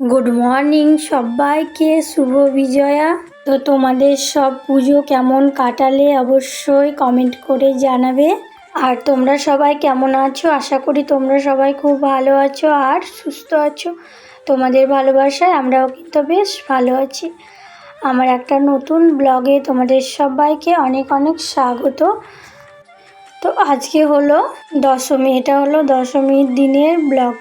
Good morning সবাইকে, শুভ বিজয়া। তো তোমাদের সব পুজো কেমন কাটালে অবশ্যই কমেন্ট করে জানাবে। আর তোমরা সবাই কেমন আছো? আশা করি তোমরা সবাই খুব ভালো আছো আর সুস্থ আছো। তোমাদের ভালোবাসায় আমরাও কিন্তু বেশ ভালো আছি। আমার একটা নতুন ব্লগে তোমাদের সবাইকে অনেক অনেক স্বাগত। তো আজকে হলো দশমী, এটা হলো দশমীর দিনের ব্লগ।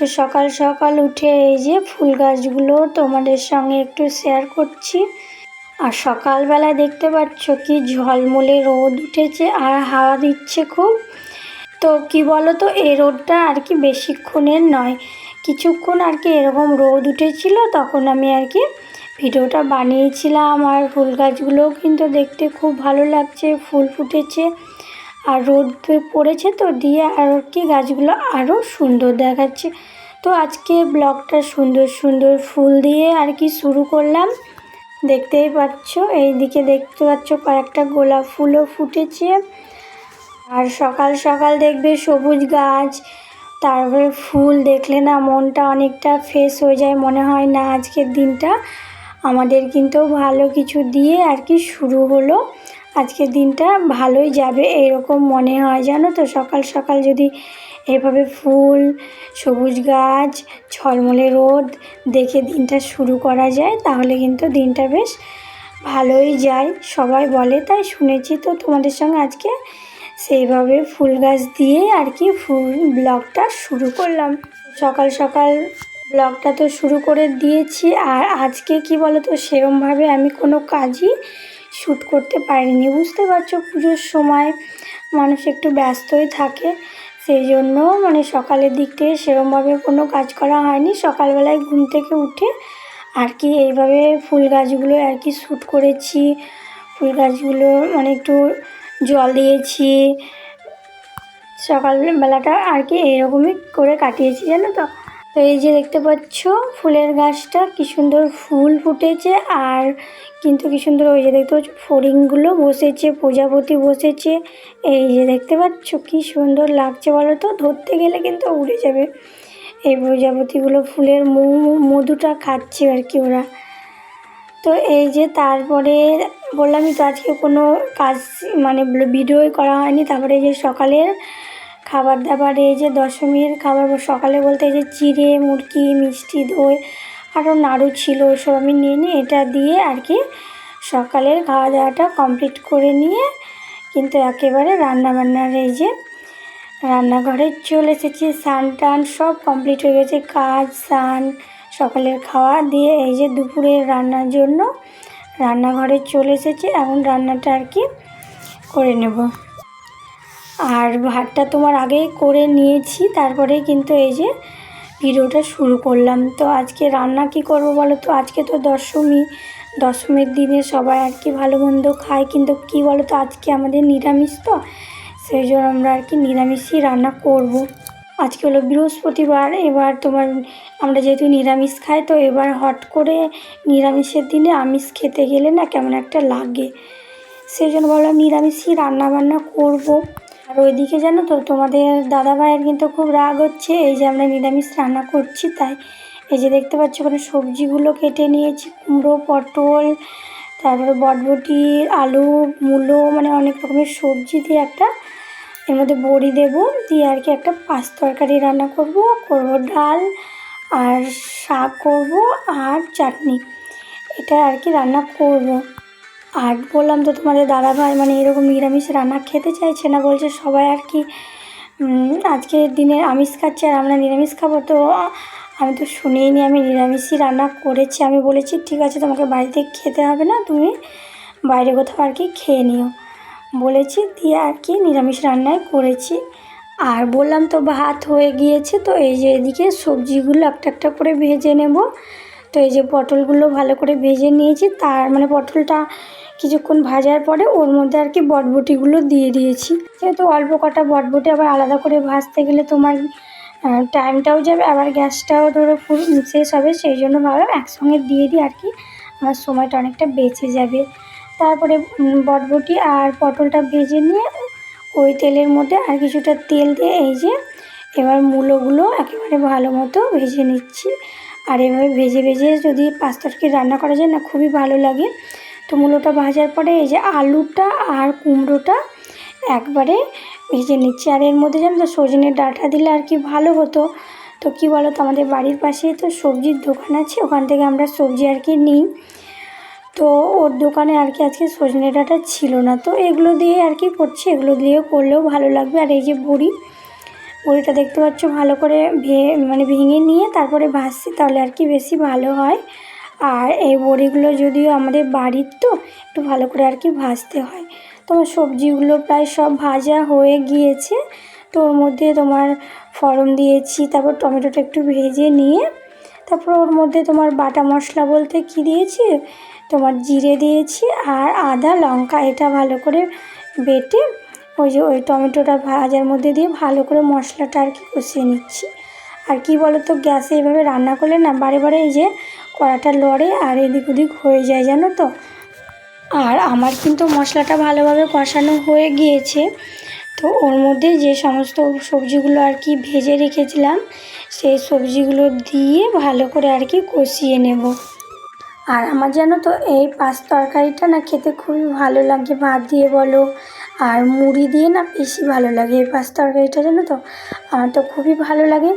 তো সকাল সকাল উঠে এই যে ফুল গাছগুলো তোমাদের সঙ্গে একটু শেয়ার করছি। আর সকালবেলা দেখতে পাচ্ছ কি ঝলমলে রোদ উঠেছে আর হাওয়া দিচ্ছে খুব। তো কি বলো তো এই রোদটা আর কি বেশিক্ষণের নয়। কিছুক্ষণ আর কি এরকম রোদ উঠেছিল, তখন আমি আর কি ভিডিওটা বানিয়েছিলাম। আর ফুল গাছগুলোও কিন্তু দেখতে খুব ভালো লাগছে, ফুল ফুটেছে। আর রোদ পড়েছে তো দিয়ে আর কি গাছগুলো আরও সুন্দর দেখাচ্ছে। তো আজকে ব্লগটা সুন্দর সুন্দর ফুল দিয়ে আর কি শুরু করলাম। দেখতেই পাচ্ছ এই দিকে দেখতে পাচ্ছ কয়েকটা গোলাপ ফুলও ফুটেছে। আর সকাল সকাল দেখবে সবুজ গাছ, তারপরে ফুল দেখলে না মনটা অনেকটা ফ্রেশ হয়ে যায়, মনে হয় না আজকের দিনটা। আমাদের কিন্তু ভালো কিছু দিয়ে আর কি শুরু হলো। আজকের দিনটা ভালোই যাবে এরকম মনে হয় জানো তো? সকাল সকাল যদি এভাবে ফুল, সবুজ গাছ, ঝলমলে রোদ দেখে দিনটা শুরু করা যায়, তাহলে কিন্তু দিনটা বেশ ভালোই যায়। সবাই বলে, তাই শুনেছি তো তোমাদের সঙ্গে আজকে। সেইভাবে ফুল গাছ দিয়ে আর কি ফুল ব্লগটা শুরু করলাম। সকাল সকাল ব্লগটা তো শুরু করে দিয়েছি, আর আজকে কি বলো তো সেরমভাবে আমি কোনো কাজই শ্যুট করতে পারিনি। বুঝতে পারছ, পুজোর সময় মানুষ একটু ব্যস্তই থাকে, সেই জন্য মানে সকালের দিক থেকে সেরমভাবে কোনো কাজ করা হয়নি। সকালবেলায় ঘুম থেকে উঠে আর কি এইভাবে ফুল গাছগুলো আর কি শ্যুট করেছি। ফুল গাছগুলো মানে একটু জল দিয়েছি। সকালবেলাটা আর কি এইরকমই করে কাটিয়েছি, জানো তো? তো এই যে দেখতে পাচ্ছ, ফুলের গাছটা কি সুন্দর ফুল ফুটেছে আর কিন্তু কি সুন্দর ওই যে দেখতে পাচ্ছ, ফড়িংগুলো বসেছে, প্রজাপতি বসেছে। এই যে দেখতে পাচ্ছ, কি সুন্দর লাগছে বলো তো? ধরতে গেলে কিন্তু উড়ে যাবে। এই প্রজাপতিগুলো ফুলের মধুটা খাচ্ছে আর কি ওরা। তো এই যে তারপরে বললামই তো আজকে কোনো কাজ মানে ভিডিওই করা হয়নি। তারপরে এই যে সকালের খাবার দাবার এই যে দশমীর খাবার, সকালে বলতে এই যে চিড়ে মুরগি মিষ্টি, দই আরও নাড়ু ছিল ওসব আমি নিয়ে নিয়ে এটা দিয়ে আর কি সকালের খাওয়া দাওয়াটা কমপ্লিট করে নিয়ে কিন্তু একেবারে রান্নাবান্নার এই যে রান্নাঘরে চলে এসেছি। স্নান টান সব কমপ্লিট হয়ে গেছে, কাজ, স্নান, সকালের খাওয়া দিয়ে এই যে দুপুরের রান্নার জন্য রান্নাঘরে চলে এসেছি। এখন রান্নাটা আর কি করে নেব। আর ভাতটা তোমার আগেই করে নিয়েছি, তারপরে কিন্তু এই যে ভিডিওটা শুরু করলাম তো আজকে রান্না কি করব বলো তো আজকে তো দশমী, দশমীর দিনে সবাই আর কি ভালো মন্দ খায়, কিন্তু কি বলো তো আজকে আমাদের নিরামিষ তো, সেই জন্য আমরা আর কি নিরামিষই রান্না করব। আজকে হলো বৃহস্পতিবার, এবার তোমার আমরা যেহেতু নিরামিষ খাই, তো এবার হট করে নিরামিষের দিনে আমিষ খেতে গেলে না কেমন একটা লাগে সেই জন্য ভাবলাম নিরামিষই রান্না বান্না করব। আর ওইদিকে জানো তো, তোমাদের দাদা ভাইয়ের কিন্তু খুব রাগ হচ্ছে, এই যে আমরা নিরামিষ রান্না করছি, তাই এই যে দেখতে পাচ্ছ ওখানে সবজিগুলো কেটে নিয়েছি, কুমড়ো, পটল, তারপরে বটবটি, আলু, মূলো মানে অনেক রকমের সবজি দিয়ে একটা এর মধ্যে বড়ি দেব, দিয়ে আর কি একটা পাঁচ তরকারি রান্না করব করব ডাল আর শাক করব আর চাটনি, এটা আর কি রান্না করব। আর বললাম তো তোমাদের দাদা ভাই মানে এরকম নিরামিষ রান্না খেতে চাইছে না, বলছে সবাই আর কি আজকের দিনে আমিষ খাচ্ছে আর আমরা নিরামিষ খাব। তো আমি তো শুনেই নি আমি নিরামিষই রান্না করেছি। আমি বলেছি, ঠিক আছে, তোমাকে বাড়িতে খেতে হবে না, তুমি বাইরে কোথাও আর কি খেয়ে নিও। বলেছি, দিয়ে আর কি নিরামিষ রান্নায় করেছি। আর বললাম তো ভাত হয়ে গিয়েছে, তো এই যে এদিকে সবজিগুলো একটা একটা করে ভেজে নেব। তো এই যে পটলগুলো ভালো করে ভেজে নিয়েছি, তার মানে পটলটা কিছুক্ষণ ভাজার পরে ওর মধ্যে আর কি বটবটিগুলো দিয়ে দিয়েছি। যেহেতু অল্প কটা বটবটি আবার আলাদা করে ভাজতে গেলে তোমার টাইমটাও যাবে, আবার গ্যাসটাও ধরো ফুল শেষ হবে, সেই জন্য ভাবলাম একসঙ্গে দিয়ে দিই আর কি, আমার সময়টা অনেকটা বেঁচে যাবে। তারপরে বটবটি আর পটলটা ভেজে নিয়ে ওই তেলের মধ্যে আর কিছুটা তেল দিয়ে এই যে এবার মূলোগুলো একেবারে ভালো মতো ভেজে নিচ্ছি। আর এভাবে ভেজে ভেজে যদি পাঁচ তরকারি রান্না করা যায় না, খুবই ভালো লাগে। তো মূলোটা ভাজার পরে এই যে আলুটা আর কুমড়োটা একবারে ভেজে নিচ্ছি। আর এর মধ্যে জানো তো, সজনের ডাঁটা দিলে আর কি ভালো হতো। তো কি বলো তো আমাদের বাড়ির পাশে তো সবজির দোকান আছে, ওখান থেকে আমরা সবজি আর কি নিই। তো ওর দোকানে আর কি আজকে সজনে ডাঁটা ছিল না। তো এগুলো দিয়ে আর কি করছি, এগুলো দিয়ে করলেও ভালো লাগবে। আর এই যে বড়ি বড়িটা দেখতে পাচ্ছ, ভালো করে ভে মানে ভেঙে নিয়ে তারপরে ভাজছি তাহলে আর কি বেশি ভালো হয়। আর এই বড়িগুলো যদিও আমাদের বাড়ির তো, একটু ভালো করে আর কি ভাজতে হয়। তোমার সবজিগুলো প্রায় সব ভাজা হয়ে গিয়েছে। তো ওর মধ্যে তোমার ফরম দিয়েছি, তারপর টমেটোটা একটু ভেজে নিয়ে, তারপর ওর মধ্যে তোমার বাটা মশলা বলতে কি দিয়েছি? তোমার জিরে দিয়েছি আর আদা, লঙ্কা, এটা ভালো করে বেটে ওই যে ওই টমেটোটা ভাজার মধ্যে দিয়ে ভালো করে মশলাটা আর কি কষিয়ে নিচ্ছি। আর কি বলো তো গ্যাসে এইভাবে রান্না করলে না বারে বারে এই যে কড়াটা লড়ে আর এদিক ওদিক হয়ে যায়, জানো তো? আর আমার কিন্তু মশলাটা ভালোভাবে কষানো হয়ে গিয়েছে। তো ওর মধ্যে যে সমস্ত সবজিগুলো আর কি ভেজে রেখেছিলাম, সেই সবজিগুলো দিয়ে ভালো করে আর কি কষিয়ে নেব। আর আমার জানো তো, এই পাঁচ তরকারিটা না খেতে খুবই ভালো লাগে। ভাত দিয়ে বলো আর মুড়ি দিয়ে না বেশি ভালো লাগে এই পাঁচ তরকারিটা, জানো তো? আমার তো খুবই ভালো লাগে।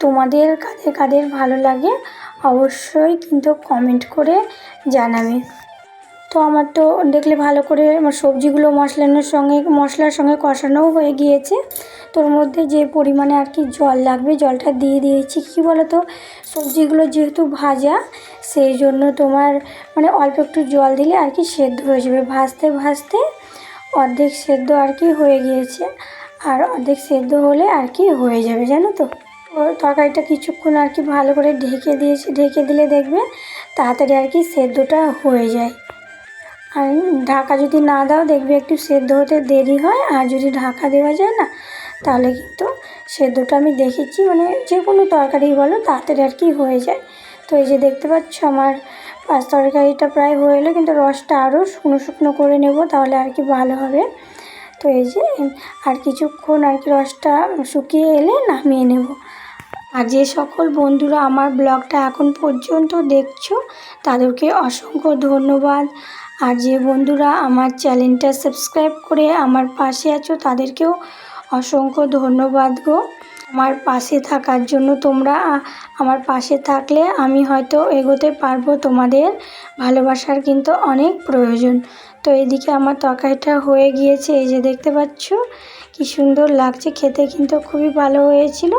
তোমাদের কাদের কাদের ভালো লাগে অবশ্যই কিন্তু কমেন্ট করে জানাবে। তো আমার তো দেখলে ভালো করে আমার সবজিগুলো মশলানোর সঙ্গে, মশলার সঙ্গে কষানোও হয়ে গিয়েছে। তোর মধ্যে যে পরিমাণে আর কি জল লাগবে, জলটা দিয়ে দিয়েছি, কী বলো তো সবজিগুলো যেহেতু ভাজা, সেই জন্য তোমার মানে অল্প একটু জল দিলে আর কি সেদ্ধ হয়ে যাবে। ভাজতে ভাজতে অর্ধেক সেদ্ধ আর কি হয়ে গিয়েছে। আর অর্ধেক সেদ্ধ হলে আর কি হয়ে যাবে জানো তো? তরকারিটা কিছুক্ষণ আর কি ভালো করে ঢেকে দিয়েছি। ঢেকে দিলে দেখবে তাড়াতাড়ি আর কি সেদ্ধটা হয়ে যায়। আর ঢাকা যদি না দাও, দেখবে একটু সেদ্ধ হতে দেরি হয়। আর যদি ঢাকা দেওয়া যায় না, তাহলে কিন্তু সেদ্ধটা আমি দেখেছি। মানে যে কোনো তরকারি বলো, তাড়াতাড়ি আর কি হয়ে যায়। তো এই যে দেখতে পাচ্ছ, আমার পাঁচ তরকারিটা প্রায় হয়ে এলো, কিন্তু রসটা আরও শুকনো শুকনো করে নেব, তাহলে আর কি ভালো হবে। তো এই যে, আর কিছুক্ষণ আর কি রসটা শুকিয়ে এলে নামিয়ে নেব। আর যে সকল বন্ধুরা আমার ব্লগটা এখন পর্যন্ত দেখছ, তাদেরকে অসংখ্য ধন্যবাদ। আর যে বন্ধুরা আমার চ্যানেলটা সাবস্ক্রাইব করে আমার পাশে আছো, তাদেরকেও অসংখ্য ধন্যবাদ গো। আমার পাশে থাকার জন্য তোমরা আমার পাশে থাকলে আমি হয়তো এগোতে পারব। তোমাদের ভালোবাসার কিন্তু অনেক প্রয়োজন। তো এদিকে আমার তরকারিটা হয়ে গিয়েছে, এই যে দেখতে পাচ্ছ? কি সুন্দর লাগছে, খেতে কিন্তু খুবই ভালো হয়েছিল।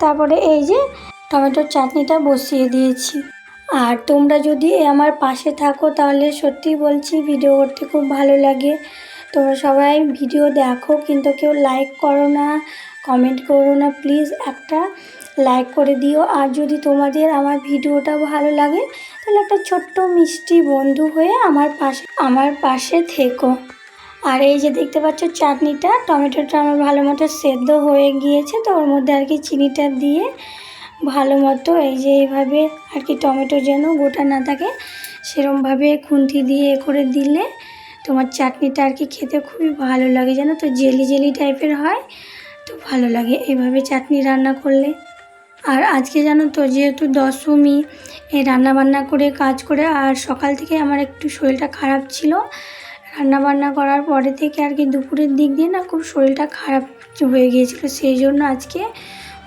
তারপরে এই যে টমেটোর চাটনিটা বসিয়ে দিয়েছি। আর তোমরা যদি আমার পাশে থাকো, তাহলে সত্যি বলছি ভিডিও করতে খুব ভালো লাগে। তোমরা সবাই ভিডিও দেখো, কিন্তু কেউ লাইক করো না। কমেন্ট করো না প্লিজ একটা লাইক করে দিও। আর যদি তোমাদের আমার ভিডিওটা ভালো লাগে, তাহলে একটা ছোট্ট মিষ্টি বন্ধু হয়ে আমার পাশে আমার পাশে থেকো। আর এই যে দেখতে পাচ্ছ চাটনিটা, টমেটোটা আমার ভালো মতো সেদ্ধ হয়ে গিয়েছে, তো ওর মধ্যে আর কি চিনিটা দিয়ে ভালো মতো এই যে এইভাবে আর কি টমেটো যেন গোটা না থাকে, সেরমভাবে খুন্তি দিয়ে এ করে দিলে তোমার চাটনিটা আর কি খেতে খুবই ভালো লাগে। জানো তো, জেলি জেলি টাইপের হয়। তো ভালো লাগে এভাবে চাটনি রান্না করলে। আর আজকে জানো তো, যেহেতু দশমী, এই রান্না বান্না করে কাজ করে, আর সকাল থেকে আমার একটু শরীরটা খারাপ ছিল। রান্না বান্না করার পরে থেকে আর কি দুপুরের দিক দিয়ে না খুব শরীরটা খারাপ হয়ে গিয়েছিল, সেই জন্য আজকে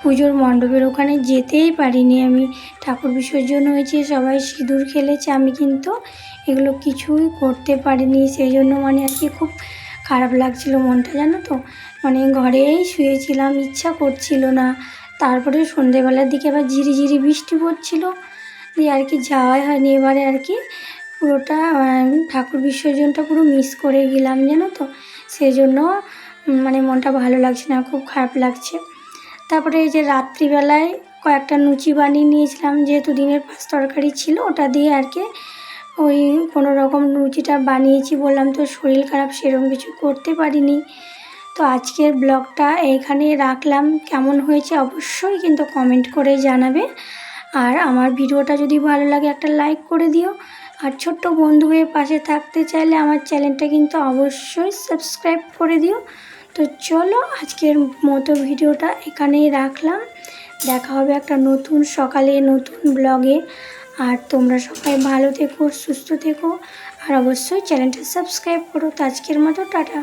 পুজোর মণ্ডপের ওখানে যেতেই পারিনি আমি। ঠাকুর বিসর্জন হয়েছে, সবাই সিঁদুর খেলেছে, আমি কিন্তু এগুলো কিছুই করতে পারিনি। সেই জন্য মানে আর কি খুব খারাপ লাগছিল মনটা, জানো তো। মানে ঘরেই শুয়েছিলাম, ইচ্ছা করছিল না। তারপরে সন্ধেবেলার দিকে আবার ঝিরিঝিরি বৃষ্টি পড়ছিল। দিয়ে আর কি যাওয়াই হয়নি। এবারে আর কি পুরোটা ঠাকুর বিসর্জনটা পুরো মিস করে গেলাম, জানো তো? সেই জন্য মানে মনটা ভালো লাগছে না, খুব খারাপ লাগছে। তারপরে এই যে রাত্রিবেলায় কয়েকটা লুচি বানিয়ে নিয়েছিলাম, যেহেতু দিনের পাঁচ তরকারি ছিল, ওটা দিয়ে আর কি ওই কোনো রকম লুচিটা বানিয়েছি বললাম তো শরীর খারাপ, সেরকম কিছু করতে পারিনি। তো আজকের ব্লগটা এইখানে রাখলাম। কেমন হয়েছে অবশ্যই কিন্তু কমেন্ট করে জানাবে। আর আমার ভিডিওটা যদি ভালো লাগে একটা লাইক করে দিও। আর ছোট্ট বন্ধু হয়ে পাশে থাকতে চাইলে আমার চ্যানেলটা কিন্তু অবশ্যই সাবস্ক্রাইব করে দিও। তো চলো আজকের মতো ভিডিওটা এখানেই রাখলাম। দেখা হবে একটা নতুন সকালে নতুন ব্লগে। আর তোমরা সবাই ভালো থেকো, সুস্থ থেকো। আর অবশ্যই চ্যানেলটা সাবস্ক্রাইব করো। তো আজকের মতো, টাটা।